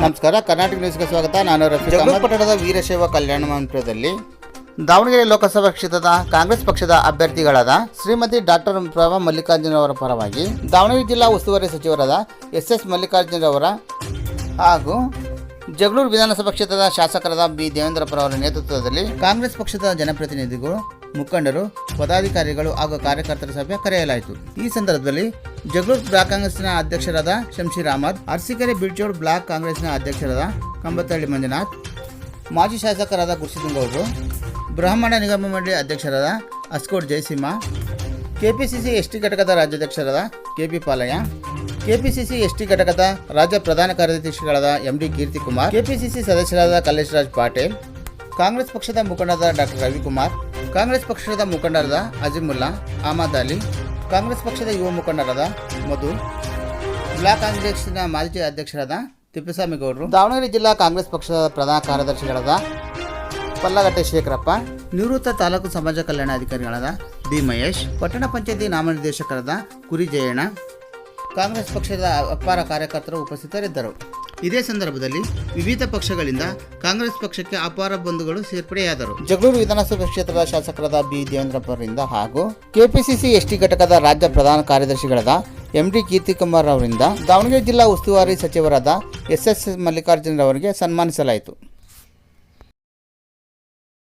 ನಮಸ್ಕಾರ ಕರ್ನಾಟಕ ನ್ಯೂಸ್ಗೆ ಸ್ವಾಗತ ನಾನು ಅಹಮದ್. ಪಟ್ಟಣದ ವೀರಶೈವ ಕಲ್ಯಾಣ ಮಂಟಪದಲ್ಲಿ ದಾವಣಗೆರೆ ಲೋಕಸಭಾ ಕ್ಷೇತ್ರದ ಕಾಂಗ್ರೆಸ್ ಪಕ್ಷದ ಅಭ್ಯರ್ಥಿಗಳಾದ ಶ್ರೀಮತಿ ಡಾಕ್ಟರ್ ಪ್ರಭಾ ಮಲ್ಲಿಕಾರ್ಜುನ ಅವರ ಪರವಾಗಿ ದಾವಣಗೆರೆ ಜಿಲ್ಲಾ ಉಸ್ತುವಾರಿ ಸಚಿವರಾದ ಎಸ್ ಎಸ್ ಮಲ್ಲಿಕಾರ್ಜುನರವರ ಹಾಗೂ ಜಗಳೂರು ವಿಧಾನಸಭಾ ಕ್ಷೇತ್ರದ ಶಾಸಕರಾದ ಬಿ. ದೇವೇಂದ್ರಪ್ಪ ಅವರ ನೇತೃತ್ವದಲ್ಲಿ ಕಾಂಗ್ರೆಸ್ ಪಕ್ಷದ ಜನಪ್ರತಿನಿಧಿಗಳು, ಮುಖಂಡರು, ಪದಾಧಿಕಾರಿಗಳು ಹಾಗೂ ಕಾರ್ಯಕರ್ತರ ಸಭೆ ಕರೆಯಲಾಯಿತು. ಈ ಸಂದರ್ಭದಲ್ಲಿ ಜಗಳೂರು ಬ್ಲಾಕ್ ಕಾಂಗ್ರೆಸ್ನ ಅಧ್ಯಕ್ಷರಾದ ಶಂಶೀರ್ ಅಹಮದ್, ಅರಸೀಕೆರೆ ಬಿಡ್ಚೋಡ್ ಬ್ಲಾಕ್ ಕಾಂಗ್ರೆಸ್ನ ಅಧ್ಯಕ್ಷರಾದ ಕಂಬತ್ತಳ್ಳಿ ಮಂಜುನಾಥ್, ಮಾಜಿ ಶಾಸಕರಾದ ಗುರುಸಿದ್ದಗೌಡರು ಬ್ರಾಹ್ಮಣ ನಿಗಮ ಮಂಡಳಿ ಅಧ್ಯಕ್ಷರಾದ ಅಸ್ಕೋಟ್ ಜಯಸಿಂಹ ಕೆಪಿಸಿಸಿ ಎಸ್ಟಿ ಘಟಕದ ರಾಜ್ಯಾಧ್ಯಕ್ಷರಾದ ಕೆಪಿ ಪಾಲಯ್ಯ ಕೆಪಿಸಿಸಿ ಎಸ್ಟಿ ಘಟಕದ ರಾಜ್ಯ ಪ್ರಧಾನ ಕಾರ್ಯದರ್ಶಿಗಳಾದ ಎಂಡಿ ಕೀರ್ತಿಕುಮಾರ್, ಕೆಪಿಸಿಸಿ ಸದಸ್ಯರಾದ ಕಲ್ಲೇಶ್ ರಾಜ್ ಪಾಟೀಲ್, ಕಾಂಗ್ರೆಸ್ ಪಕ್ಷದ ಮುಖಂಡರಾದ ಡಾಕ್ಟರ್ ರವಿಕುಮಾರ್, ಕಾಂಗ್ರೆಸ್ ಪಕ್ಷದ ಮುಖಂಡರಾದ ಅಜಿಮುಲ್ಲಾ, ಅಹಮದ್ ಅಲಿ, ಕಾಂಗ್ರೆಸ್ ಪಕ್ಷದ ಯುವ ಮುಖಂಡರಾದ ಮಧು, ಬ್ಲಾಕ್ ಕಾಂಗ್ರೆಸ್ನ ಮಾಜಿ ಅಧ್ಯಕ್ಷರಾದ ತಿಪ್ಪೇಸ್ವಾಮಿ ಗೌಡರು, ದಾವಣಗೆರೆ ಜಿಲ್ಲಾ ಕಾಂಗ್ರೆಸ್ ಪಕ್ಷದ ಪ್ರಧಾನ ಕಾರ್ಯದರ್ಶಿಗಳಾದ ಪಲ್ಲಗಟ್ಟೆ ಶೇಖರಪ್ಪ, ನಿವೃತ್ತ ತಾಲೂಕು ಸಮಾಜ ಕಲ್ಯಾಣ ಅಧಿಕಾರಿಗಳಾದ ಬಿ ಮಹೇಶ್, ಪಟ್ಟಣ ಪಂಚಾಯತಿ ನಾಮನಿರ್ದೇಶಕರಾದ ಕುರಿ ಜಯಣ್ಣ ಕಾಂಗ್ರೆಸ್ ಪಕ್ಷದ ಅಪಾರ ಕಾರ್ಯಕರ್ತರು ಉಪಸ್ಥಿತರಿದ್ದರು. ಇದೇ ಸಂದರ್ಭದಲ್ಲಿ ವಿವಿಧ ಪಕ್ಷಗಳಿಂದ ಕಾಂಗ್ರೆಸ್ ಪಕ್ಷಕ್ಕೆ ಅಪಾರ ಬಂಧುಗಳು ಸೇರ್ಪಡೆಯಾದರು. ಜಗಳೂರು ವಿಧಾನಸಭಾ ಕ್ಷೇತ್ರದ ಶಾಸಕರಾದ ಬಿ. ದೇವೇಂದ್ರಪ್ಪರಿಂದ ಹಾಗೂ ಕೆಪಿಸಿಸಿ ಎಸ್ಟಿ ಘಟಕದ ರಾಜ್ಯ ಪ್ರಧಾನ ಕಾರ್ಯದರ್ಶಿಗಳಾದ ಎಂಡಿ ಕೀರ್ತಿಕುಮಾರ್ ಅವರಿಂದ ದಾವಣಗೆರೆ ಜಿಲ್ಲಾ ಉಸ್ತುವಾರಿ ಸಚಿವರಾದ ಎಸ್. ಎಸ್. ಮಲ್ಲಿಕಾರ್ಜುನರವರಿಗೆ ಸನ್ಮಾನಿಸಲಾಯಿತು.